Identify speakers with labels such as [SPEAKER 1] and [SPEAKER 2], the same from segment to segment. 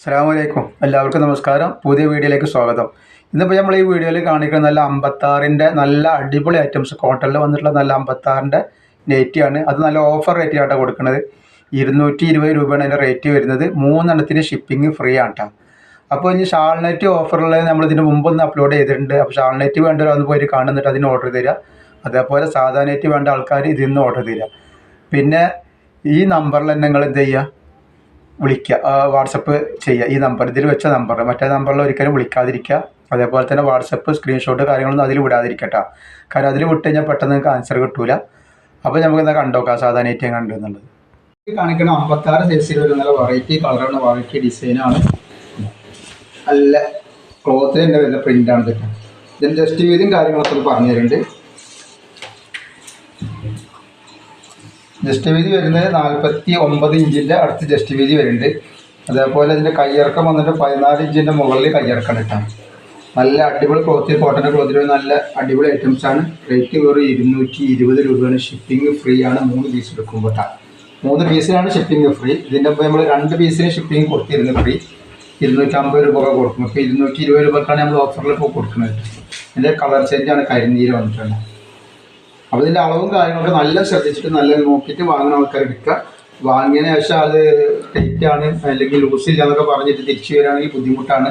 [SPEAKER 1] അസ്സാമലൈക്കും എല്ലാവർക്കും നമസ്കാരം. പുതിയ വീഡിയോയിലേക്ക് സ്വാഗതം. ഇന്നിപ്പോൾ നമ്മൾ ഈ വീഡിയോയിൽ കാണിക്കുന്ന നല്ല അമ്പത്താറിന്റെ നല്ല അടിപൊളി ഐറ്റംസ് കോട്ടണിൽ വന്നിട്ടുള്ള നല്ല അമ്പത്താറിന്റെ നെറ്റിയാണ് അത് നല്ല ഓഫർ റേറ്റിലാട്ടോ കൊടുക്കുന്നത്. ഇരുന്നൂറ്റി ഇരുപത് രൂപയാണ് അതിന്റെ റേറ്റ് വരുന്നത്. മൂന്നെണ്ണത്തിന് ഷിപ്പിംഗ് ഫ്രീ ആണ് അപ്പോൾ ഇനി ഷാൾനെറ്റ് ഓഫറുള്ളത് നമ്മൾ ഇതിന് മുമ്പ് ഒന്ന് അപ്ലോഡ് ചെയ്തിട്ടുണ്ട്. അപ്പോൾ ഷാൾ നെറ്റ് വേണ്ടവർ ഒന്ന് പോയിട്ട് കാണുന്നിട്ട് അതിന് ഓർഡർ തരിക. അതേപോലെ സാധാ നെറ്റ് വേണ്ട ആൾക്കാർ ഇതിൽ നിന്ന് ഓർഡർ തരിക. പിന്നെ ഈ നമ്പറിൽ തന്നെ നിങ്ങൾ എന്ത് ചെയ്യുക? വിളിക്കുക വാട്സപ്പ് ചെയ്യുക. ഈ നമ്പർ ഇതിൽ വെച്ച നമ്പർ മറ്റേ നമ്പറിൽ ഒരിക്കലും വിളിക്കാതിരിക്കുക. അതേപോലെ തന്നെ വാട്സപ്പ് സ്ക്രീൻഷോട്ട് കാര്യങ്ങളൊന്നും അതിൽ വിടാതിരിക്കട്ടോ കാരണം അതിൽ വിട്ട് കഴിഞ്ഞാൽ പെട്ടെന്ന് നിങ്ങൾക്ക് ആൻസർ കിട്ടൂല. അപ്പോൾ നമുക്ക് എന്താ കണ്ടോക്കാം സാധാരണ എന്നുള്ളത്. ഈ കാണിക്കുന്ന അമ്പത്താറ് സൈസിൽ വരുന്ന വെറൈറ്റി കളറാണ് വെറൈറ്റി ഡിസൈനാണ് നല്ല ക്ലോത്തിൽ തന്നെ വരുന്ന പ്രിന്റാണ് ഇതൊക്കെ ഇതിന്റെ ജസ്റ്റ് വീതിയും കാര്യങ്ങളൊക്കെ പറഞ്ഞു തരുന്നുണ്ട് ജസ്റ്റ് വീതി വരുന്നത് നാൽപ്പത്തി ഒമ്പത് ഇഞ്ചിന്റെ അടുത്ത് ജസ്റ്റ് വീതി വരുന്നുണ്ട്. അതേപോലെ ഇതിന്റെ കയ്യിറക്കം വന്നിട്ട് പതിനാല് ഇഞ്ചിന്റെ മുകളിൽ കയ്യിറക്കം ഇട്ടാണ് നല്ല അടിപൊളി ക്ലോത്തിൽ കോട്ടന്റെ ക്ലോത്തിൽ നല്ല അടിപൊളി ഐറ്റംസ് ആണ്. റേറ്റ് വെറും ഇരുന്നൂറ്റി ഇരുപത് രൂപയാണ്. ഷിപ്പിംഗ് ഫ്രീ ആണ് മൂന്ന് പീസ് എടുക്കുമ്പോൾ. മൂന്ന് പീസിനാണ് ഷിപ്പിംഗ് ഫ്രീ ഇതിന്റെ ഒപ്പം നമ്മൾ രണ്ട് പീസിന് ഷിപ്പിംഗ് കൊടുത്തിരുന്നു ഫ്രീ ഇരുന്നൂറ്റമ്പത് രൂപ കൊടുക്കും. ഇപ്പോൾ ഇരുന്നൂറ്റി ഇരുപത് രൂപക്കാണ് നമ്മൾ ഓഫറിൽ ഇപ്പോൾ കൊടുക്കുന്നത്. ഇതിന്റെ കളർ ചേഞ്ചാണ് കരിനീര് വന്നിട്ടുണ്ട് അപ്പോൾ ഇതിന്റെ അളവും കാര്യങ്ങളൊക്കെ നല്ല ശ്രദ്ധിച്ചിട്ട് നല്ല നോക്കിയിട്ട് വാങ്ങുന്ന ആൾക്കാർ എടുക്കുക. വാങ്ങിയതിന് ശേഷം അത് ടൈറ്റ് ആണ് അല്ലെങ്കിൽ ലൂസ് ഇല്ല എന്നൊക്കെ പറഞ്ഞിട്ട് തിരിച്ചു വരികയാണെങ്കിൽ ബുദ്ധിമുട്ടാണ്.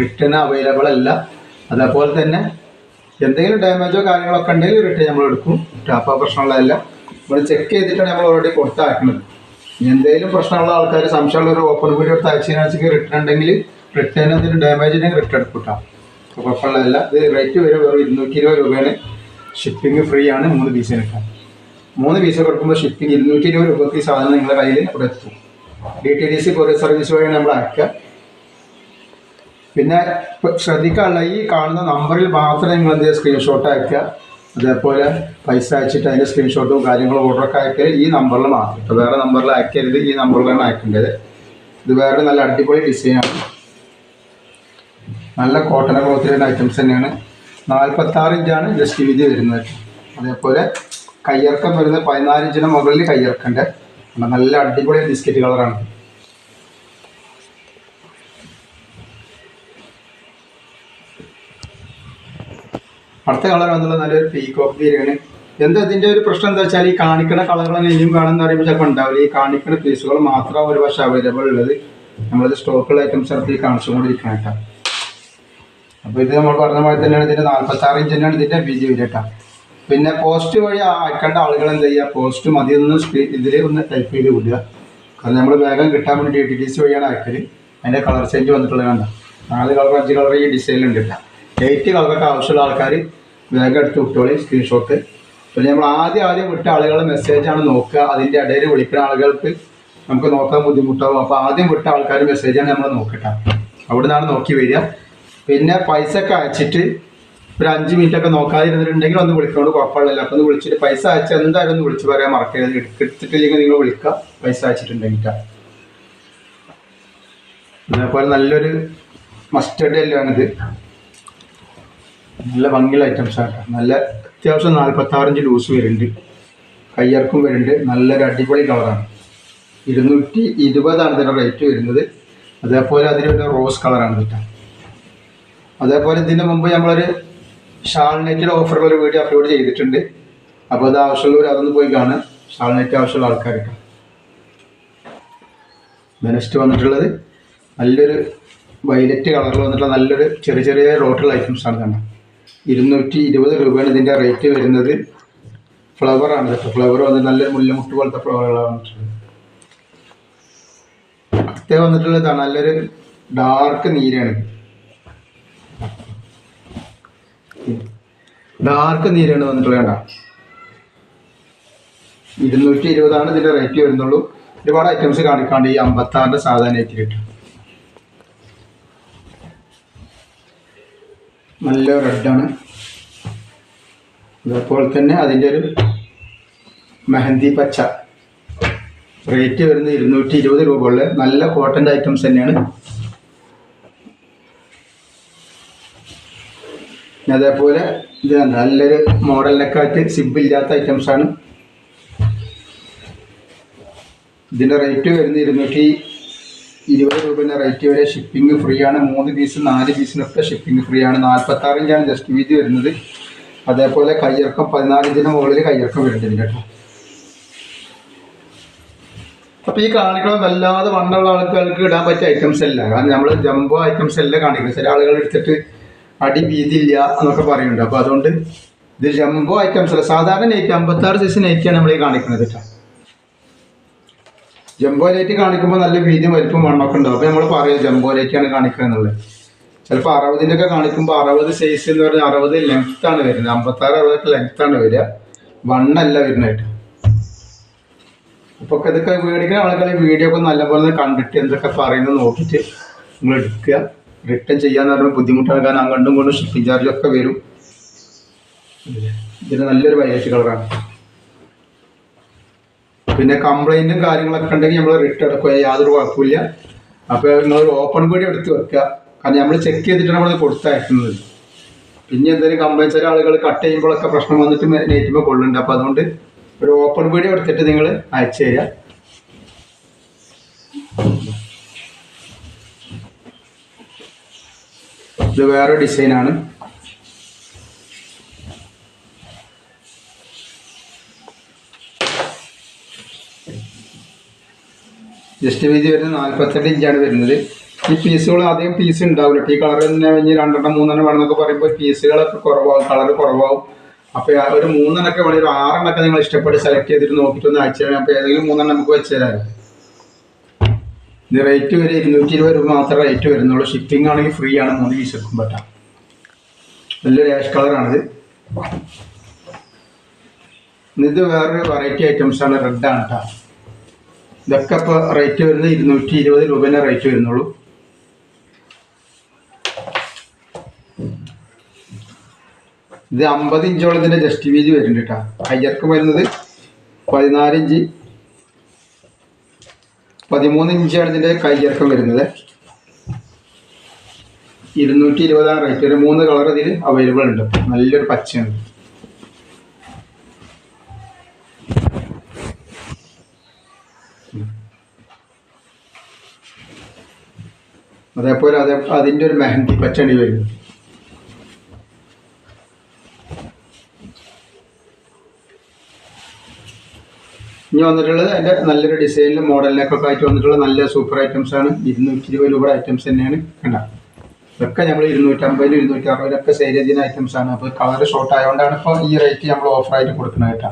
[SPEAKER 1] റിട്ടേൺ അവൈലബിൾ അല്ല. അതേപോലെ തന്നെ എന്തെങ്കിലും ഡാമേജോ കാര്യങ്ങളൊക്കെ ഉണ്ടെങ്കിൽ റിട്ടേൺ നമ്മൾ എടുക്കും. അപ്പോൾ പ്രശ്നമുള്ളതല്ല. നമ്മൾ ചെക്ക് ചെയ്തിട്ടാണ് നമ്മൾ ഓൾറെഡി കൊടുത്തയക്കുന്നത്. ഇനി എന്തെങ്കിലും പ്രശ്നമുള്ള ആൾക്കാർ സംശയമുള്ള ഒരു ഓപ്പൺ വീഡിയോ എടുത്ത് അയച്ചതിനാച്ചു റിട്ടേൺ ഉണ്ടെങ്കിൽ റിട്ടേൺ എന്തെങ്കിലും ഡാമേജ് ഉണ്ടെങ്കിൽ റിട്ടേൺ എടുക്കും കേട്ടോ അപ്പോൾ കുഴപ്പമുള്ളതല്ല ഇത് റേറ്റ് വരും വെറും ഇരുന്നൂറ്റി ഇരുപത് രൂപയാണ്. ഷിപ്പിംഗ് ഫ്രീ ആണ് മൂന്ന് പീസ് കിട്ടാൻ മൂന്ന് പീസ് കൊടുക്കുമ്പോൾ ഷിപ്പിംഗ് ഇരുന്നൂറ്റി ഇരുപത് രൂപയ്ക്ക് സാധനം നിങ്ങളുടെ കയ്യിൽ അവിടെ എത്തും. D T D C courier service വഴിയാണ് നമ്മൾ അയക്കുക. പിന്നെ ശ്രദ്ധിക്കാനുള്ള ഈ കാണുന്ന നമ്പറിൽ മാത്രം നിങ്ങൾ എന്ത് സ്ക്രീൻഷോട്ട് അയക്കുക. അതേപോലെ പൈസ അയച്ചിട്ട് അതിന്റെ സ്ക്രീൻഷോട്ടും കാര്യങ്ങളും ഓർഡറൊക്കെ അയക്കുക ഈ നമ്പറിൽ മാത്രം. ഇപ്പോൾ വേറെ നമ്പറിൽ അയക്കരുത് ഈ നമ്പറിലാണ് അയക്കേണ്ടത്. ഇത് വേറെ നല്ല അടിപൊളി ഡിസൈനാണ് നല്ല കോട്ടൺ ക്ലോത്തിലുള്ള ഐറ്റംസ് തന്നെയാണ്. നാൽപ്പത്താറ് ഇഞ്ചാണ് ജസ്റ്റ് വീതി വരുന്നത്. അതേപോലെ കയ്യിറക്കം വരുന്നത് പതിനാല് ഇഞ്ചിന് മുകളിൽ കയ്യിറക്കണ്ട്. നല്ല അടിപൊളി ബിസ്ക്കറ്റ് കളറാണ് അടുത്ത കളർ വന്നുള്ളത് നല്ലൊരു പീകോക്ക് ബിരിയാണി. എന്താ ഇതിന്റെ ഒരു പ്രശ്നം എന്താ വെച്ചാൽ ഈ കാണിക്കുന്ന കളറുകൾ ഇനിയും കാണുന്ന പറയുമ്പോൾ ചിലപ്പോൾ ഉണ്ടാവില്ല. ഈ കാണിക്കുന്ന പീസുകൾ മാത്രമാണ് ഒരു പക്ഷേ അവൈലബിൾ ഉള്ളത്. നമ്മളത് സ്റ്റോക്കുള്ള ഐറ്റംസ് അടുത്ത് കാണിച്ചുകൊണ്ടിരിക്കണം കേട്ടോ. അപ്പോൾ ഇത് നമ്മൾ പറഞ്ഞ പോലെ തന്നെയാണ് ഇതിന്റെ നാൽപ്പത്താറ് ഇഞ്ച് തന്നെയാണ് ഇതിന്റെ ജി കേട്ടോ. പിന്നെ പോസ്റ്റ് വഴി അയക്കേണ്ട ആളുകൾ എന്ത് ചെയ്യുക? പോസ്റ്റ് മതി ഒന്ന് ഇതിൽ ഒന്ന് ടൈപ്പ് ചെയ്ത് വിടുക. കാരണം നമ്മൾ വേഗം കിട്ടാൻ വേണ്ടി ഡി ടി സി വഴിയാണ് അയക്കൽ അതിന്റെ കളർ ചേഞ്ച് വന്നിട്ടുള്ളത് കണ്ട? നാല് കളർ അഞ്ച് കളർ ഈ ഡിസൈനിലുണ്ട് കേട്ടോ. എയ്റ്റ് കളറൊക്കെ ആവശ്യമുള്ള ആൾക്കാർ വേഗം എടുത്ത് വിട്ടോളി സ്ക്രീൻഷോട്ട് പിന്നെ നമ്മൾ ആദ്യം ആദ്യം വിട്ട ആളുകളുടെ മെസ്സേജാണ് നോക്കുക. അതിന്റെ ഇടയിൽ വിളിക്കുന്ന ആളുകൾക്ക് നമുക്ക് നോക്കാൻ ബുദ്ധിമുട്ടാവും. അപ്പോൾ ആദ്യം വിട്ട ആൾക്കാർ മെസ്സേജാണ് നമ്മൾ നോക്കട്ടെ അവിടെ നിന്നാണ് നോക്കി വരിക. പിന്നെ പൈസ ഒക്കെ അയച്ചിട്ട് ഒരു അഞ്ച് മിനിറ്റ് ഒക്കെ നോക്കാതിരുന്നിട്ടുണ്ടെങ്കിൽ ഒന്ന് വിളിക്കണോണ്ട് കുഴപ്പമില്ലല്ലോ. അപ്പം ഒന്ന് വിളിച്ചിട്ട് പൈസ അയച്ച എന്തായാലും ഒന്ന് വിളിച്ചു പറയാൻ മറക്കരുത്. എടു- എടുത്തിട്ടില്ലെങ്കിൽ നിങ്ങൾ വിളിക്കുക. പൈസ അയച്ചിട്ടുണ്ടെങ്കിൽ ട്ടാ. അതേപോലെ നല്ലൊരു മസ്റ്റർഡ് എല്ലാണിത് നല്ല ഭംഗിയുള്ള ഐറ്റംസ് ആണ് നല്ല അത്യാവശ്യം നാൽപ്പത്താറഞ്ച് ലൂസ് വരുന്നുണ്ട്. കയ്യർക്കും വരുന്നുണ്ട്. നല്ലൊരു അടിപൊളി കളറാണ് ഇരുന്നൂറ്റി ഇരുപതാണ് ഇതിന്റെ റേറ്റ് വരുന്നത്. അതേപോലെ അതിനൊരു റോസ് കളറാണ് കിട്ടുക അതേപോലെ ഇതിന് മുമ്പ് നമ്മളൊരു ഷാൾ നെറ്റിന്റെ ഓഫറുള്ള ഒരു വീഡിയോ അപ്ലോഡ് ചെയ്തിട്ടുണ്ട്. അപ്പോൾ അത് ആവശ്യമുള്ളവർ അതൊന്ന് പോയി കാണുക. ഷാൾ നെറ്റ് ആവശ്യമുള്ള ആൾക്കാർക്ക്. നെക്സ്റ്റ് വന്നിട്ടുള്ളത്. നല്ലൊരു വൈലറ്റ് കളറിൽ വന്നിട്ടുള്ള നല്ലൊരു ചെറിയ ചെറിയ റോട്ടുള്ള ഐറ്റംസ് ആണ് കാണാം ഇരുന്നൂറ്റി ഇരുപത് രൂപയാണ് ഇതിന്റെ റേറ്റ് വരുന്നത്. ഫ്ലവറാണ് കേട്ടോ. ഫ്ലവർ വന്നിട്ട് നല്ലൊരു മുല്ലമുട്ട് പോലത്തെ ഫ്ലവറുകളാണ് വന്നിട്ടുള്ളത്. അടുത്ത വന്നിട്ടുള്ളതാണ് നല്ലൊരു ഡാർക്ക് നീരാണ് ഡാർക്ക് നീരാണ് വന്നിട്ടുള്ളത് കണ്ട? ഇരുന്നൂറ്റി ഇരുപതാണ് ഇതിന്റെ റേറ്റ് വരുന്നുള്ളൂ. ഒരുപാട് ഐറ്റംസ് കാണിക്കാണ്ട് ഈ അമ്പത്താറിന്റെ സാധാരണ റേറ്റ് കിട്ടും. നല്ല റെഡാണ് അതേപോലെ തന്നെ അതിന്റെ ഒരു മെഹന്തി പച്ച. റേറ്റ് വരുന്നത് ഇരുന്നൂറ്റി ഇരുപത് രൂപ ഉള്ള. നല്ല കോട്ടന്റെ ഐറ്റംസ് തന്നെയാണ്. അതേപോലെ ഇത് നല്ലൊരു മോഡലിനൊക്കെ ആയിട്ട് സിബ് ഇല്ലാത്ത ഐറ്റംസ് ആണ്. ഇതിന്റെ റേറ്റ് വരുന്നത് ഇരുന്നൂറ്റി ഇരുപത് രൂപേന്റെ റേറ്റ് വരെ ഷിപ്പിംഗ് ഫ്രീ ആണ്. മൂന്ന് പീസ് നാല് പീസിനൊക്കെ ഷിപ്പിംഗ് ഫ്രീ ആണ്. നാൽപ്പത്താറ് ഇഞ്ചാണ് ജസ്റ്റ് വീതി വരുന്നത്. അതേപോലെ കയ്യിറക്കം പതിനാല് ഇഞ്ചിന് മുകളിൽ കയ്യിറക്കം വരുന്നുണ്ട് കേട്ടോ. അപ്പോൾ ഈ കാണിക്കണം വല്ലാതെ വന്നുള്ള ആൾക്കാർക്ക് ഇടാൻ പറ്റിയ ഐറ്റംസ് അല്ല. കാരണം നമ്മൾ ജംബോ ഐറ്റംസ് അല്ല കാണിക്കുന്നത്. ചില ആളുകൾ എടുത്തിട്ട് അടി വീതിയില്ല എന്നൊക്കെ പറയുന്നുണ്ട്. അപ്പോൾ അതുകൊണ്ട് ഇത് ജംബോ ഐറ്റംസ് അല്ല. സാധാരണ നെയ്റ്റ് അമ്പത്താറ് സൈസ് നെയ്റ്റാണ് നമ്മൾ ഈ കാണിക്കുന്നത് കേട്ടോ ജംബോ ലൈറ്റ് കാണിക്കുമ്പോൾ നല്ല വീതിയും വലിപ്പം മണ്ണൊക്കെ ഉണ്ടാവും. അപ്പോൾ നമ്മൾ പറയും ജംബോ ലൈറ്റാണ് കാണിക്കുക എന്നുള്ളത്. ചിലപ്പോൾ അറുപതിന്റെ ഒക്കെ കാണിക്കുമ്പോൾ അറുപത് സൈസ് എന്ന് പറഞ്ഞാൽ അറുപത് ആണ് വരുന്നത്. അമ്പത്താറ് അറുപതൊക്കെ ആണ് വരിക. വണ്ണല്ല വരുന്നതായിട്ട് അപ്പോൾ ഇതൊക്കെ മേടിക്കുന്ന ആളുകൾ വീഡിയോ ഒക്കെ നല്ലപോലെ കണ്ടിട്ട് എന്തൊക്കെ പറയുന്നത് നോക്കിയിട്ട് നിങ്ങൾ എടുക്കുക. റിട്ടേൺ ചെയ്യാന്ന് പറഞ്ഞാൽ ബുദ്ധിമുട്ടാണ്. കാരണം അങ്ങോട്ടും കൊണ്ടും ഷിപ്പിംഗ് ചാർജ് ഒക്കെ വരും. ഇതിന് നല്ലൊരു വൈലറ്റ് കളറാണ് പിന്നെ കംപ്ലൈന്റും കാര്യങ്ങളൊക്കെ ഉണ്ടെങ്കിൽ നമ്മൾ റിട്ടേൺ എടുക്കുക യാതൊരു കുഴപ്പമില്ല അപ്പോൾ നിങ്ങൾ ഓപ്പൺ കൂടി എടുത്ത് വെക്കുക. കാരണം നമ്മൾ ചെക്ക് ചെയ്തിട്ടാണ് നമ്മൾ കൊടുത്തയക്കുന്നത്. പിന്നെ എന്തെങ്കിലും കംപ്ലൈന്റ് ചില ആളുകൾ കട്ട് ചെയ്യുമ്പോഴൊക്കെ പ്രശ്നം വന്നിട്ട് നെയ്റ്റുമ്പോൾ കൊള്ളുന്നുണ്ട്. അപ്പോൾ അതുകൊണ്ട് ഒരു ഓപ്പൺ വീഡിയോ എടുത്തിട്ട് നിങ്ങൾ അയച്ചു തരിക. ഇത് വേറെ ഡിസൈനാണ് ജസ്റ്റ് വീതി വരുന്നത് നാൽപ്പത്തെട്ട് ഇഞ്ചാണ് വരുന്നത്. ഈ പീസുകൾ അധികം പീസ് ഉണ്ടാവില്ല. ഈ കളർ തന്നെ കഴിഞ്ഞ് രണ്ടെണ്ണം മൂന്നെണ്ണം വേണമെന്നൊക്കെ പറയുമ്പോൾ പീസുകളൊക്കെ കുറവാകും കളർ കുറവാകും അപ്പോൾ ഒരു മൂന്നെണ്ണമൊക്കെ വേണമെങ്കിൽ ഒരു ആറെണ്ണമൊക്കെ നിങ്ങൾ ഇഷ്ടപ്പെട്ട് സെലക്ട് ചെയ്തിട്ട് നോക്കിയിട്ടൊന്ന് അയച്ചു തരാം. അപ്പോൾ ഏതെങ്കിലും മൂന്നെണ്ണം നമുക്ക് വെച്ച് തരാം ഇത് റേറ്റ് വരെ ഇരുന്നൂറ്റി ഇരുപത് രൂപ മാത്രമേ റേറ്റ് വരുന്നുള്ളൂ. ഷിപ്പിംഗ് ആണെങ്കിൽ ഫ്രീ ആണ്. മൂന്ന് പീസ് എടുക്കും പറ്റാം. നല്ലൊരു ആഷ് കളറാണിത് ഇത് വേറൊരു വെറൈറ്റി ഐറ്റംസ് ആണ്. റെഡ് ആണ് കേട്ടോ ഇതൊക്കെ ഇപ്പോൾ റേറ്റ് വരുന്നത് ഇരുന്നൂറ്റി ഇരുപത് രൂപേന്റെ റേറ്റ് വരുന്നുള്ളൂ. ഇത് അമ്പത് ഇഞ്ചോളം ജസ്റ്റ് വീതി വരുന്നുണ്ട് കേട്ടോ ഹൈജർക്ക് വരുന്നത് പതിനാല് ഇഞ്ച് പതിമൂന്ന് ഇഞ്ചാണ് ഇതിന്റെ കൈയ്യർക്കം വരുന്നത്. ഇരുന്നൂറ്റി ഇരുപതാണ് റേറ്റ്. ഒരു മൂന്ന് കളർ ഇതിൽ അവൈലബിൾ ഉണ്ട്. നല്ലൊരു പച്ചയാണ്. അതേപോലെ അതേ അതിന്റെ ഒരു മെഹന്തി പച്ചടി വരുന്നത് ഇനി വന്നിട്ടുള്ളത് അതിന്റെ നല്ലൊരു ഡിസൈനിലും മോഡലിനൊക്കെ ആയിട്ട് വന്നിട്ടുള്ള നല്ല സൂപ്പർ ഐറ്റംസ് ആണ്. ഇരുന്നൂറ്റി ഇരുപത് രൂപ ഐറ്റംസ് തന്നെയാണ്. കണ്ട? ഇതൊക്കെ നമ്മൾ ഇരുന്നൂറ്റമ്പതിലും ഇരുന്നൂറ്റി അറുപതിലൊക്കെ സെയിൽ ചെയ്യുന്ന ഐറ്റംസ് ആണ്. അപ്പോൾ കളർ ഷോർട്ട് ആയതുകൊണ്ടാണ് ഇപ്പോൾ ഈ റേറ്റ് നമ്മൾ ഓഫറായിട്ട് കൊടുക്കുന്നത് കേട്ടോ.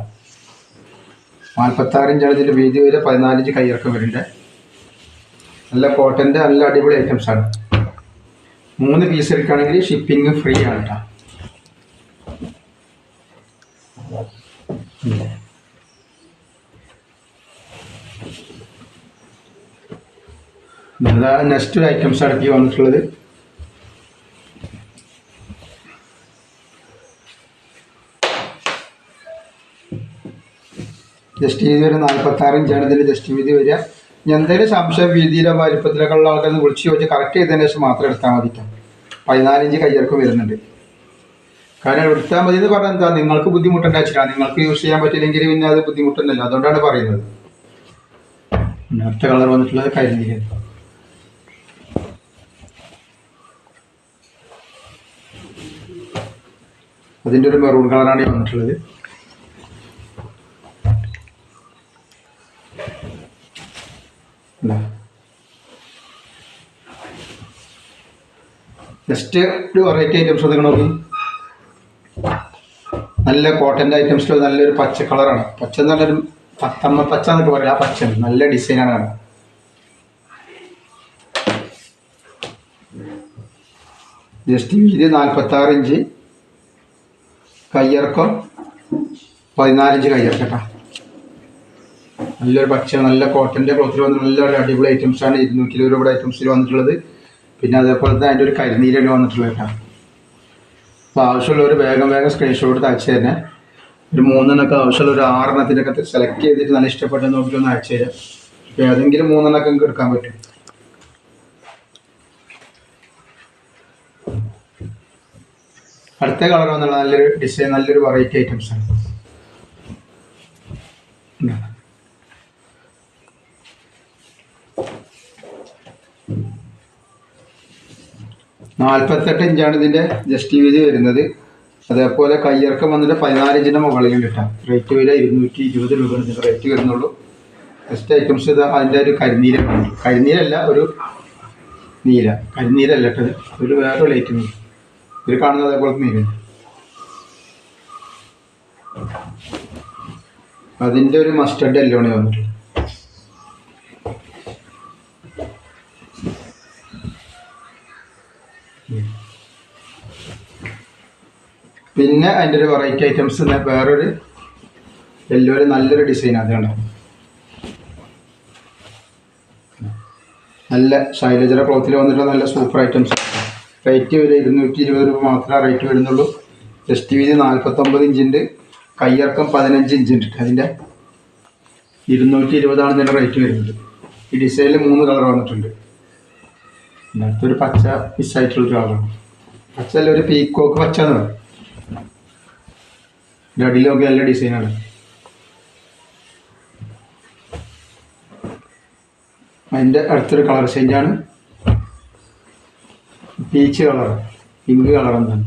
[SPEAKER 1] നാൽപ്പത്താറിഞ്ച് ഇതിന്റെ വീതി വരെ പതിനാലിഞ്ച് കയ്യിറക്കം വരുന്നുണ്ട് നല്ല കോട്ടന്റെ നല്ല അടിപൊളി ഐറ്റംസ് ആണ്. മൂന്ന് പീസ് എടുക്കുകയാണെങ്കിൽ ഷിപ്പിംഗ് ഫ്രീ ആണ് കേട്ടോ. നെക്സ്റ്റ് ഒരു ഐറ്റംസ് ആണ് വന്നിട്ടുള്ളത്. ജസ്റ്റ് വീതി വരെ നാൽപ്പത്താറ് ഇഞ്ചാണ് ഇതിന്റെ ജസ്റ്റ് വീതി വരിക. എന്തെങ്കിലും സംശയം വീതിയിലോ വലിപ്പത്തിലൊക്കെ ഉള്ള ആൾക്കാർ വിളിച്ച് ചോദിച്ച് കറക്റ്റ് ചെയ്തതിന് ശേഷം മാത്രം എടുത്താൽ മതി പതിനാലിഞ്ച് കയ്യർക്കും വരുന്നുണ്ട്. കാരണം എടുത്താൽ മതി എന്ന് പറഞ്ഞാൽ എന്താ? നിങ്ങൾക്ക് ബുദ്ധിമുട്ടുണ്ടാ നിങ്ങൾക്ക് യൂസ് ചെയ്യാൻ പറ്റില്ലെങ്കിൽ പിന്നെ അത് ബുദ്ധിമുട്ടുണ്ടല്ലോ അതുകൊണ്ടാണ് പറയുന്നത്. അടുത്ത കളർ വന്നിട്ടുള്ളത് കരിനീല അതിന്റെ ഒരു മെറൂൺ കളറാണ് ഈ വന്നിട്ടുള്ളത്. ജസ്റ്റ് ഒരു വെറൈറ്റി ഐറ്റംസ് നിങ്ങൾ നോക്കി. നല്ല കോട്ടന്റെ ഐറ്റംസിൽ നല്ലൊരു പച്ച കളറാണ് പച്ച നല്ലൊരു പത്തമ്മ പച്ച എന്നൊക്കെ പറയാം. ആ പച്ച നല്ല ഡിസൈനാണ് ജസ്റ്റ് വീതി നാൽപ്പത്താറ് ഇഞ്ച്. കയ്യിറക്കം പതിനാലിഞ്ച് കയ്യിറക്കം കേട്ടോ നല്ലൊരു പക്ഷേ നല്ല കോട്ടന്റെ ക്ലോത്തിൽ വന്ന നല്ല അടിപൊളി ഐറ്റംസ് ആണ്. ഇരുന്നൂറ്റി ഇരുപത് രൂപയുടെ ഐറ്റംസിൽ വന്നിട്ടുള്ളത്. പിന്നെ അതേപോലെ തന്നെ അതിന്റെ ഒരു കരിനീരാണ് വന്നിട്ടുള്ളത് കേട്ടോ അപ്പോൾ ആവശ്യമുള്ളവർ വേഗം വേഗം സ്ക്രീൻഷോട്ട് അയച്ചു തന്നെ ഒരു മൂന്നെണ്ണൊക്കെ ആവശ്യമുള്ള ഒരു ആറെണ്ണത്തിനൊക്കെ സെലക്ട് ചെയ്തിട്ട് നല്ല ഇഷ്ടപ്പെട്ട നോക്കിയിട്ട് ഒന്ന് അയച്ചു തരാം. ഏതെങ്കിലും മൂന്നെണ്ണമൊക്കെ എടുക്കാൻ പറ്റും. അടുത്ത കളർ വന്നുള്ള നല്ലൊരു ഡിസൈൻ നല്ലൊരു വെറൈറ്റി ഐറ്റംസ് ആണ്? നാൽപ്പത്തെട്ട് ഇഞ്ചാണ് ഇതിന്റെ ജസ്റ്റ് വീതി വരുന്നത്. അതേപോലെ കയ്യിറക്കം വന്നിട്ട് പതിനാല് ഇഞ്ചിന്റെ മുകളിൽ കിട്ടാം. റേറ്റ് വില ഇരുന്നൂറ്റി ഇരുപത് രൂപ റേറ്റ് വരുന്നുള്ളൂ. ജസ്റ്റ് ഐറ്റംസ് ഇത് അതിന്റെ ഒരു കരിനീരം കരിനീരല്ല ഒരു നീല. കരിനീരല്ലട്ടത് ഒരു വേറെ നീല ഇത് കാണുന്നത് അതേപോലെ തന്നെ അതിന്റെ ഒരു മസ്റ്റർഡ് എല്ലോണി വന്നിട്ട്. പിന്നെ അതിന്റെ ഒരു വെറൈറ്റി ഐറ്റംസ് വേറൊരു എല്ലോര് നല്ലൊരു ഡിസൈൻ അതാണ് നല്ല ശൈലജര ക്ലോത്തിൽ വന്നിട്ടുള്ള നല്ല സൂപ്പർ ഐറ്റംസ് റേറ്റ് വരെ ഇരുന്നൂറ്റി ഇരുപത് രൂപ മാത്രമേ റേറ്റ് വരുന്നുള്ളൂ. ജസ്റ്റ് വീതി നാൽപ്പത്തൊമ്പത് ഇഞ്ചിന്റെ കയ്യിറക്കം പതിനഞ്ച് ഇഞ്ച് ഉണ്ട് അതിന്റെ ഇരുന്നൂറ്റി ഇരുപതാണ് ഇതിന്റെ റേറ്റ് വരുന്നത്. ഈ ഡിസൈനിൽ മൂന്ന് കളർ വന്നിട്ടുണ്ട്. അടുത്തൊരു പച്ച മിസ്സായിട്ടുള്ളൊരു കളറാണ് പച്ച അല്ല ഒരു പീക്കോക്ക് പച്ച എന്ന് പറയും. അടിയിലൊക്കെ നല്ല ഡിസൈനാണ് അതിന്റെ അടുത്തൊരു കളർ ചേഞ്ചാണ് പീച്ച് കളർ പിങ്ക് കളർ എന്താണ്?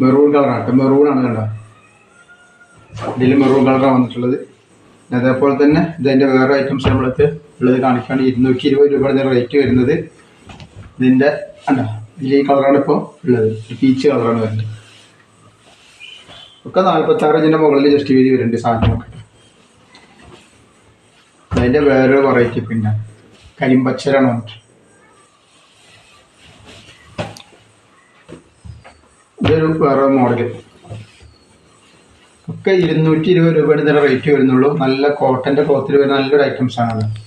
[SPEAKER 1] മെറൂൺ കളറാണ് മെറൂൺ ആണ് കണ്ട? ഇതിൽ മെറൂൺ കളറാണ് വന്നിട്ടുള്ളത്. അതേപോലെ തന്നെ ഇതിന്റെ വേറെ ഐറ്റംസ് നമ്മളടുത്ത് ഉള്ളത് കാണിക്കുകയാണ് ഇരുന്നൂറ്റി ഇരുപത് രൂപയുടെ റേറ്റ് വരുന്നത്. ഇതിന്റെ അല്ല ഇതിൽ ഈ കളറാണ് ഇപ്പോൾ ഉള്ളത്. പീച്ച് കളറാണ് വരുന്നത്. ഒക്കെ നാൽപ്പത്താറ് ഇഞ്ചിന്റെ മുകളിൽ ജസ്റ്റ് വീതി വരുന്നുണ്ട് സാധനമൊക്കെ അതിന്റെ വേറൊരു വെറൈറ്റി പിന്നെ കരിമ്പച്ചരാണ് ഇതൊരു വേറെ മോഡൽ ഒക്കെ ഇരുന്നൂറ്റി ഇരുപത് രൂപയുടെ ഇതിന്റെ റേറ്റ് വരുന്നുള്ളൂ. നല്ല കോട്ടന്റെ ക്ലോത്തിൽ വരുന്ന നല്ലൊരു ഐറ്റംസ് ആണ് അത്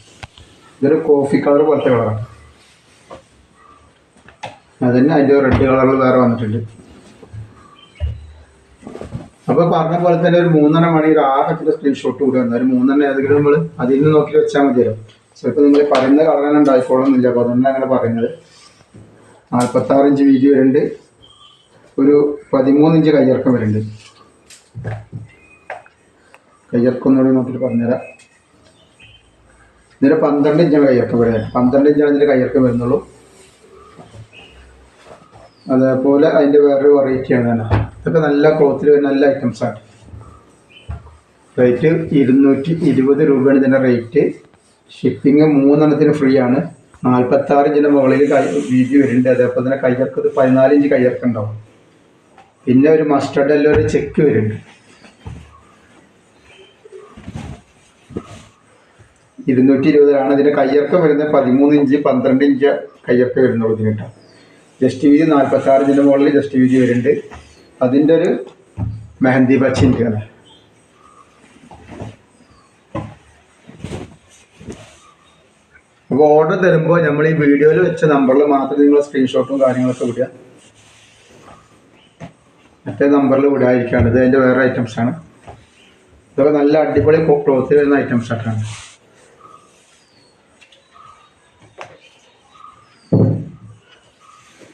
[SPEAKER 1] ഇതൊരു കോഫി കളർ പോലത്തെ കളറാണ് അതന്നെ അതിന്റെ റെഡ് കളറിൽ വേറെ വന്നിട്ടുണ്ട്. അപ്പോൾ പറഞ്ഞ പോലെ തന്നെ ഒരു മൂന്നര മണി ഒരു ആറെണ്ണത്തിന്റെ സ്ക്രീൻഷോട്ട് കൂടെ വന്നാൽ ഒരു മൂന്നെണ്ണ ഏതെങ്കിലും നമ്മൾ അതിൽ നിന്ന് നോക്കി വെച്ചാൽ മതിയല്ലോ. ചിലപ്പോൾ നിങ്ങൾ പറയുന്ന കളർ തന്നെ ഉണ്ടായിക്കോളണമെന്നില്ല അപ്പോൾ അതുകൊണ്ടാണ് അങ്ങനെ പറയുന്നത്. നാൽപ്പത്തി ആറ് ഇഞ്ച് വീതി വരുന്നുണ്ട്. ഒരു പതിമൂന്ന് ഇഞ്ച് കയ്യിറക്കം വരുന്നുണ്ട്. കയ്യിറക്കം ഒന്നുകൂടി നോക്കിയിട്ട് പറഞ്ഞുതരാം. ഇതിന് പന്ത്രണ്ട് ഇഞ്ചാണ് കയ്യിറക്കം വരുന്നത് പന്ത്രണ്ട് ഇഞ്ചാണ് ഇതിന്റെ കയ്യിറക്കം വരുന്നുള്ളൂ. അതേപോലെ അതിന്റെ വേറൊരു വെറൈറ്റിയാണ് തന്നെ. ഇതൊക്കെ നല്ല ക്ലോത്തിൽ വരുന്ന നല്ല ഐറ്റംസ് ആണ്. റേറ്റ് ഇരുന്നൂറ്റി ഇരുപത് രൂപയാണ് ഇതിന്റെ റേറ്റ് ഷിപ്പിംഗ് മൂന്നെണ്ണത്തിന് ഫ്രീ ആണ്. നാൽപ്പത്താറ് ഇഞ്ചിന്റെ മുകളിൽ വീതി വരുന്നുണ്ട്. അതേപോലെ തന്നെ കയ്യർക്കത് ഇത് പതിനാല് ഇഞ്ച് കയ്യർക്ക് ഉണ്ടാവും. പിന്നെ ഒരു മസ്റ്റർഡ് എല്ലാം ഒരു ചെക്ക് വരുന്നുണ്ട്. ഇരുന്നൂറ്റി ഇരുപതിലാണ് ഇതിന്റെ കയ്യിറക്കം വരുന്നത് പതിമൂന്ന് ഇഞ്ച് പന്ത്രണ്ട് ഇഞ്ച് കയ്യിറക്കം വരുന്നുള്ളൂ ഇതിന് കേട്ടോ ജസ്റ്റ് വീതി നാൽപ്പത്താറ് ഇഞ്ചിന്റെ മുകളിൽ ജസ്റ്റ് വീതി വരുന്നുണ്ട്. അതിന്റെ ഒരു മെഹന്തി പച്ചിന്റെയാണ് അപ്പോൾ ഓർഡർ തരുമ്പോൾ നമ്മൾ ഈ വീഡിയോയിൽ വെച്ച നമ്പറിൽ മാത്രം നിങ്ങൾ സ്ക്രീൻഷോട്ടും കാര്യങ്ങളൊക്കെ വിടുക മറ്റേ നമ്പറിൽ വിടാതിരിക്കുകയാണ് ഇത് അതിന്റെ വേറെ ഐറ്റംസ് ആണ്. ഇതൊക്കെ നല്ല അടിപൊളി ക്ലോത്ത് വരുന്ന ഐറ്റംസ്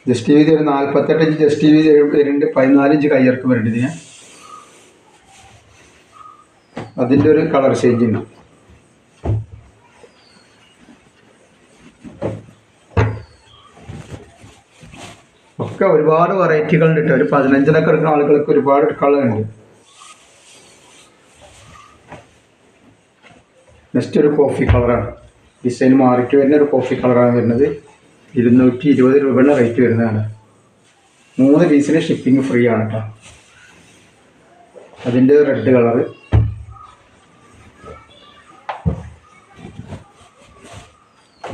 [SPEAKER 1] ജസ്റ്റ് വീതി ഒരു നാൽപ്പത്തെട്ട് ഇഞ്ച് ജസ്റ്റ് വീതി വരുന്നുണ്ട് പതിനാല് ഇഞ്ച് കയ്യിറക്കം വരുന്നുണ്ട് ഇതിന് അതിന്റെ ഒരു കളർ ചേഞ്ച് ഉണ്ട് ഒക്കെ ഒരുപാട് വെറൈറ്റികൾ ഉണ്ട് ഒരു പതിനഞ്ചിനൊക്കെ എടുക്കുന്ന ആളുകൾക്ക് ഒരുപാട് കളറുണ്ട് നെക്സ്റ്റ് ഒരു കോഫി കളറാണ് ഡിസൈൻ മാറിയിട്ട് വരുന്ന ഒരു കോഫി കളറാണ് വരുന്നത്. ഇരുന്നൂറ്റി ഇരുപത് രൂപയുടെ റേറ്റ് വരുന്നതാണ്. മൂന്ന് പീസിന് ഷിപ്പിംഗ് ഫ്രീ ആണ് കേട്ടോ അതിന്റെ റെഡ് കളറ്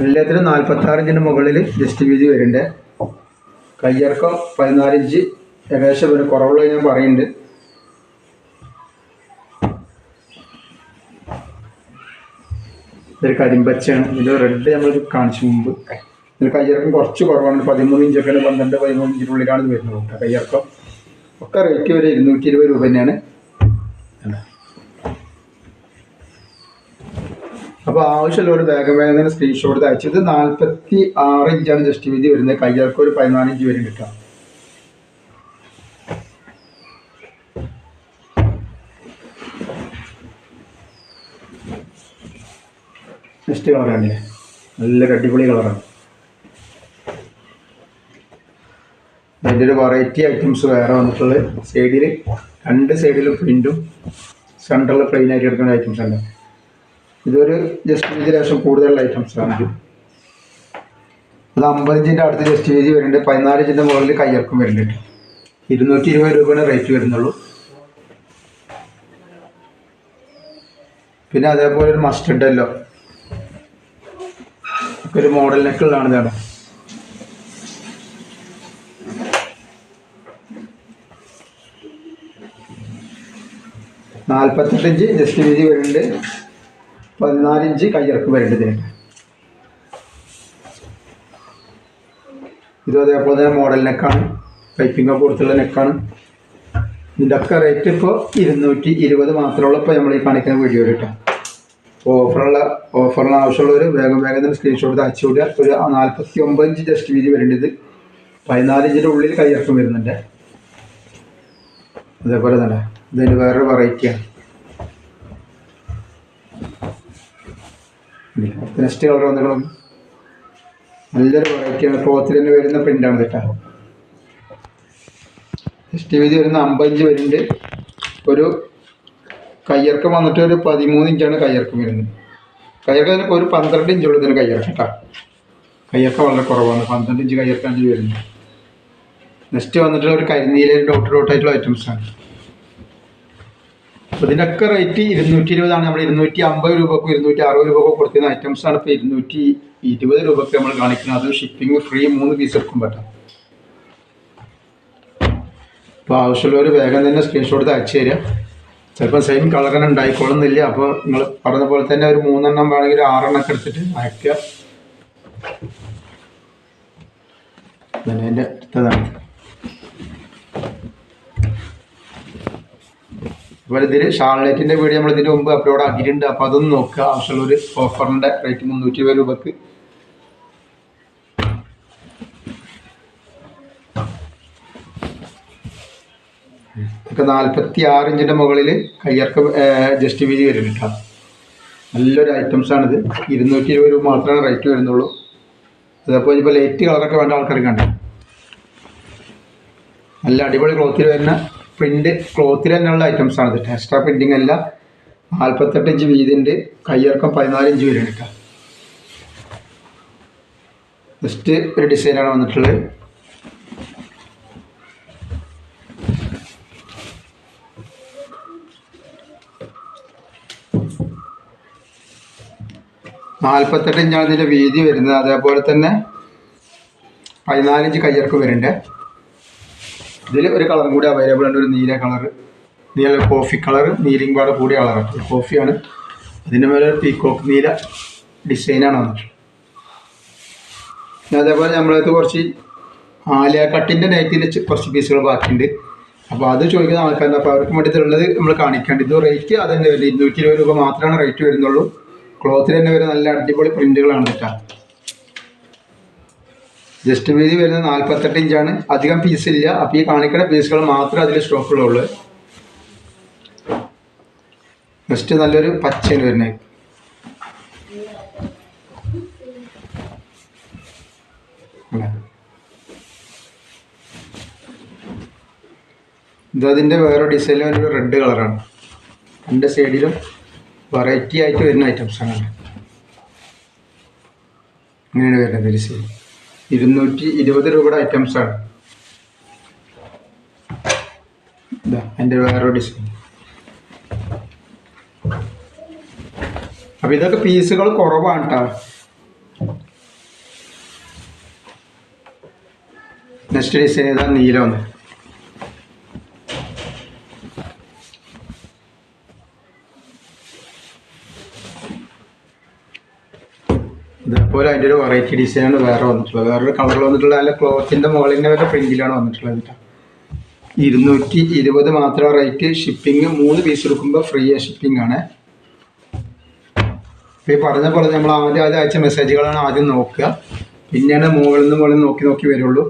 [SPEAKER 1] എല്ലാത്തിനും നാൽപ്പത്താറ് ഇഞ്ചിന്റെ മുകളിൽ ജസ്റ്റ് വീതി വരുന്നുണ്ട്. കയ്യിറക്കം പതിനാല് ഇഞ്ച് ഏകദേശം ഒരു കുറവുള്ള ഞാൻ പറയുന്നുണ്ട്. ഇതൊരു കരിമ്പച്ചയാണ്. ഇതിന്റെ റെഡ് നമ്മൾ കാണിച്ചു മുമ്പ്. ഇതിൽ കയ്യിറക്കം കുറച്ച് കുറവാണ്. പതിമൂന്ന് ഇഞ്ചൊക്കെയാണ് പന്ത്രണ്ട് പതിമൂന്ന് ഇഞ്ചിനുള്ളിലാണ് ഇത് വരുന്നത്. കയ്യിറക്കം ഒക്കെ റേറ്റ് വരെ ഇരുന്നൂറ്റി ഇരുപത് രൂപ തന്നെയാണ്. അപ്പോൾ ആവശ്യമുള്ളവർ വേഗം വേഗം തന്നെ സ്ക്രീൻഷോട്ട് അയച്ചത് നാൽപ്പത്തി ആറ് ഇഞ്ചാണ് ജസ്റ്റ് വീതി വരുന്നത്. കയ്യിറക്കം ഒരു പതിനാല് ഇഞ്ച് വരെ കിട്ടാം നെക്സ്റ്റ് കളറാണ് നല്ല നല്ലൊരു അടിപൊളി കളറാണ് അതിന്റെ ഒരു വെറൈറ്റി ഐറ്റംസ് വേറെ വന്നിട്ടുള്ളത് സൈഡിൽ രണ്ട് സൈഡിൽ പ്രിന്റും സെന്ററിൽ പ്ലെയിൻ ആയിട്ട് എടുക്കുന്ന ഐറ്റംസ് ഉണ്ട് ഇതൊരു ജസ്റ്റ് വീതി ലേശം കൂടുതലുള്ള ഐറ്റംസ് ആണ് അത് അമ്പത് ഇഞ്ചിന്റെ അടുത്ത് ജസ്റ്റ് വീതി വരുന്നുണ്ട്. പതിനാല് ഇഞ്ചിന്റെ മുകളിൽ കയ്യിറക്കം വരുന്നുണ്ട്. ഇരുന്നൂറ്റി ഇരുപത് രൂപയാണ് റേറ്റ് വരുന്നുള്ളൂ. പിന്നെ അതേപോലെ ഒരു മസ്റ്റർഡ് അല്ലോ. ഒരു മോഡൽ നെക്കുള്ളതാണ് ഇതാണ്. നാൽപ്പത്തെട്ട് ഇഞ്ച് ജസ്റ്റ് വീതി വരുന്നുണ്ട്. പതിനാല് ഇഞ്ച് കയ്യിറക്ക് വരുന്നുണ്ട് ഇതിന്. ഇതും അതേപോലെ തന്നെ മോഡൽ നെക്കാണ്. പൈപ്പിംഗ് ഒക്കെ കൊടുത്തുള്ള നെക്കാണ്. ഇതിന്റെ ഒക്കെ റേറ്റ് ഇപ്പോൾ ഇരുന്നൂറ്റി ഇരുപത് മാത്രമുള്ള ഇപ്പോൾ നമ്മൾ ഈ കാണിക്കുന്ന വീഡിയോ കിട്ടാം ഓഫറുള്ള ഓഫറിന് ആവശ്യമുള്ളവർ വേഗം വേഗം തന്നെ സ്ക്രീൻഷോട്ട് അയച്ചു വിടുക. ഒരു നാൽപ്പത്തി ഒമ്പത് ഇഞ്ച് ജസ്റ്റ് വീതി വരേണ്ടത് പതിനാല് ഇഞ്ചിന്റെ ഉള്ളിൽ കയ്യിറക്കം വരുന്നുണ്ട്. അതേപോലെ തന്നെ. ഇതിന് വേറൊരു വെറൈറ്റിയാണ് നെക്സ്റ്റ് കളർ വന്നിട്ടും നല്ലൊരു വെറൈറ്റിയാണ് ക്ലോത്തിൽ തന്നെ വരുന്ന പ്രിന്റാണ് കേട്ടോ നെക്സ്റ്റ് വീതി വരുന്ന അമ്പഞ്ച് വരുന്നുണ്ട്. ഒരു കയ്യിറക്കം വന്നിട്ട് ഒരു പതിമൂന്ന് ഇഞ്ചാണ് കയ്യിറക്കം വരുന്നത്. കയ്യിറക്കം തന്നെ ഒരു പന്ത്രണ്ട് ഇഞ്ചുള്ളൂ ഇതിന് കയ്യിറക്കം കേട്ടോ. കയ്യിറക്കം വളരെ കുറവാണ്. പന്ത്രണ്ട് ഇഞ്ച് കയ്യിറക്കം ഇഞ്ച് വരുന്നത്. നെക്സ്റ്റ് വന്നിട്ടുള്ള ഒരു കരിനീല ഡോട്ട് ഡോട്ടായിട്ടുള്ള ഐറ്റംസ് ആണ്. അപ്പോൾ ഇതിനൊക്കെ റേറ്റ് ഇരുന്നൂറ്റി ഇരുപതാണ് നമ്മൾ ഇരുന്നൂറ്റി അമ്പത് രൂപക്കും ഇരുന്നൂറ്റി അറുപത് രൂപക്കും കൊടുത്തിരുന്ന ഐറ്റംസ് ആണ് ഇപ്പോൾ ഇരുന്നൂറ്റി ഇരുപത് രൂപക്ക് നമ്മൾ കാണിക്കുന്നത്. അത് ഷിപ്പിംഗ് ഫ്രീ മൂന്ന് പീസ് എടുക്കും പറ്റാം അപ്പോൾ ആവശ്യമുള്ളവർ വേഗം തന്നെ സ്ക്രീൻഷോട്ട് അയച്ചു തരിക. ചിലപ്പോൾ സെയിം കളർ തന്നെ ഉണ്ടായിക്കോളുന്നില്ല. അപ്പോൾ നിങ്ങൾ പറഞ്ഞ പോലെ തന്നെ ഒരു മൂന്നെണ്ണം വേണമെങ്കിൽ ആറെണ്ണം ഒക്കെ എടുത്തിട്ട് അയക്കുക അതിന്റെ അടുത്തതാണ്. അതുപോലെ ഇതിൽ ഷാൾലൈറ്റിന്റെ വീഡിയോ നമ്മൾ ഇതിന്റെ മുമ്പ് അപ്ലോഡ് ആക്കിയിട്ടുണ്ട്. അപ്പോൾ അതൊന്ന് നോക്കുക. ആവശ്യമുള്ളൊരു ഓഫറിന്റെ റേറ്റ് മുന്നൂറ്റി ഇരുപത് രൂപക്ക്. ഇതൊക്കെ നാൽപ്പത്തി ആറ് ഇഞ്ചിന്റെ മുകളിൽ കയ്യർക്ക് ജസ്റ്റ് വീതി വരും കേട്ടോ. നല്ലൊരു ഐറ്റംസാണിത് ഇരുന്നൂറ്റി ഇരുപത് രൂപ മാത്രമേ റേറ്റ് വരുന്നുള്ളൂ. അതേപോലെ ഇപ്പോൾ ലൈറ്റ് കളറൊക്കെ വേണ്ട ആൾക്കാർക്ക് കണ്ടു? നല്ല അടിപൊളി ക്ലോത്തിൽ വരുന്ന പ്രിന്റ് ക്ലോത്തിൽ തന്നെയുള്ള ഐറ്റംസ് ആണ് ഇത്. എക്സ്ട്രാ പ്രിന്റിങ് അല്ല. നാൽപ്പത്തെട്ട് ഇഞ്ച് വീതിന്റെ കയ്യിറക്കം പതിനാല് ഇഞ്ച് വരും കേട്ടോ ജസ്റ്റ് ഒരു ഡിസൈനാണ് വന്നിട്ടുള്ളത്. നാൽപ്പത്തെട്ട് ഇഞ്ചാണ് ഇതിന്റെ വീതി വരുന്നത്. അതേപോലെ തന്നെ പതിനാലിഞ്ച് കയ്യിറക്കം വരുന്നുണ്ട് ഇതിൽ ഒരു കളറും കൂടി അവൈലബിൾ ഉണ്ട്. ഒരു നീല കളർ നീല കോഫി കളർ നീലയും പാടെ കൂടിയ കളറാണ് കോഫിയാണ് അതിന്റെ മേലെ പീക്കോക്ക് നീല ഡിസൈനാണ് പിന്നെ അതേപോലെ നമ്മളടുത്ത് കുറച്ച് ആലിയ കട്ടിന്റെ നൈറ്റിന്റെ കുറച്ച് പീസുകൾ ബാക്കിയുണ്ട്. അപ്പോൾ അത് ചോദിക്കുന്ന ആൾക്കാരുണ്ട്. അപ്പോൾ അവർക്ക് വേണ്ടിയിട്ടുള്ളത് നമ്മൾ കാണിക്കേണ്ടത് ഇത് റേറ്റ് അത് തന്നെ വരുന്നത്. ഇരുന്നൂറ്റി ഇരുപത് രൂപ മാത്രമാണ് റേറ്റ് വരുന്നുള്ളൂ. ക്ലോത്തിൽ തന്നെ വരുന്ന നല്ല അടിപൊളി പ്രിന്റുകളാണ് കേട്ടോ. ജസ്റ്റ് വീതി വരുന്നത് നാൽപ്പത്തെട്ട് ഇഞ്ചാണ് അധികം പീസ് ഇല്ല. അപ്പോൾ ഈ കാണിക്കുന്ന പീസുകൾ മാത്രമേ അതിൽ സ്റ്റോക്ക് ഉള്ളൂ. ജസ്റ്റ് നല്ലൊരു പച്ചയിൽ വരുന്നത്. ഇത് അതിന്റെ വേറെ ഡിസൈനിൽ ഒരു റെഡ് കളറാണ് രണ്ട് സൈഡിലും വെറൈറ്റി ആയിട്ട് വരുന്ന ഐറ്റംസാണ് ഇങ്ങനെയാണ് വരുന്നത് ഡിസൈൻ ഇരുന്നൂറ്റി ഇരുപത് രൂപയുടെ ഐറ്റംസാണ് ആണ്. എന്റെ വേറൊരു ഡിസൈൻ അപ്പം ഇതൊക്കെ പീസുകൾ കുറവാണ് കേട്ടോ നെക്സ്റ്റ് ഡിസൈൻ ഏതാ? നീലം. ഇതേപോലെ അതിന്റെ ഒരു വെറൈറ്റി ഡിസൈനാണ് വേറെ വന്നിട്ടുള്ളത്. വേറൊരു കളർ വന്നിട്ടുള്ള നല്ല ക്ലോത്തിന്റെ മുകളിൽ വരെ പ്രിന്റിലാണ് വന്നിട്ടുള്ളത് കേട്ടോ ഇരുന്നൂറ്റി ഇരുപത് മാത്രം റേറ്റ് ഷിപ്പിംഗ് മൂന്ന് പീസ് എടുക്കുമ്പോൾ ഫ്രീ ഷിപ്പിംഗ് ആണ്. ഈ പറഞ്ഞ പോലെ നമ്മൾ ആദ്യം ആദ്യം അയച്ച മെസ്സേജുകളാണ് ആദ്യം നോക്കുക. പിന്നെയാണ് മുകളിൽ നിന്ന് മുകളിൽ നോക്കി നോക്കി വരുള്ളൂ.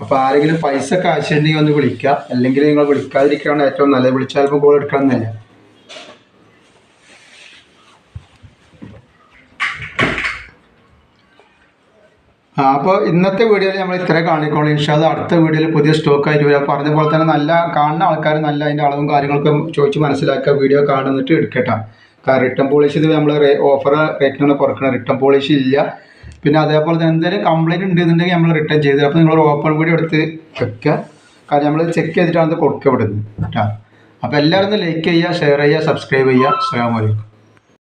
[SPEAKER 1] അപ്പോൾ ആരെങ്കിലും പൈസ ഒക്കെ ആവശ്യമുണ്ടെങ്കിൽ ഒന്ന് വിളിക്കുക. അല്ലെങ്കിൽ നിങ്ങൾ വിളിക്കാതിരിക്കുകയാണ് ഏറ്റവും നല്ലത്. വിളിച്ചാൽ ഇപ്പോൾ കോൾ എടുക്കണമെന്നില്ല ആ അപ്പോൾ ഇന്നത്തെ വീഡിയോയിൽ നമ്മൾ ഇത്ര കാണിക്കോളൂ അത് അടുത്ത വീഡിയോയിൽ പുതിയ സ്റ്റോക്ക് ആയിട്ട് വരാം. പറഞ്ഞ പോലെ തന്നെ നല്ല കാണുന്ന ആൾക്കാർ നല്ല അതിന്റെ അളവും കാര്യങ്ങളൊക്കെ ചോദിച്ച് മനസ്സിലാക്കുക. വീഡിയോ കാണുന്നിട്ട് എടുക്കട്ടെ. കാരണം റിട്ടേൺ പോളിസി ഇത് നമ്മൾ ഓഫർ റേറ്റിനാണ് കുറക്കണം റിട്ടേൺ പോളിസി ഇല്ല. പിന്നെ അതേപോലെ തന്നെ എന്തെങ്കിലും കംപ്ലയിന്റ് ഉണ്ടെന്നുണ്ടെങ്കിൽ നമ്മൾ റിട്ടേൺ ചെയ്ത് അപ്പോൾ നിങ്ങൾ ഓപ്പൺ വീഡിയോ എടുത്ത് വെക്കുക കാരണം നമ്മൾ ചെക്ക് ചെയ്തിട്ടാണ് കൊടുക്കുക ഇവിടുന്ന് കേട്ടോ? അപ്പോൾ എല്ലാവരും ലൈക്ക് ചെയ്യുക ഷെയർ ചെയ്യുക സബ്സ്ക്രൈബ് ചെയ്യുക. അസ്സാം വലൈക്കും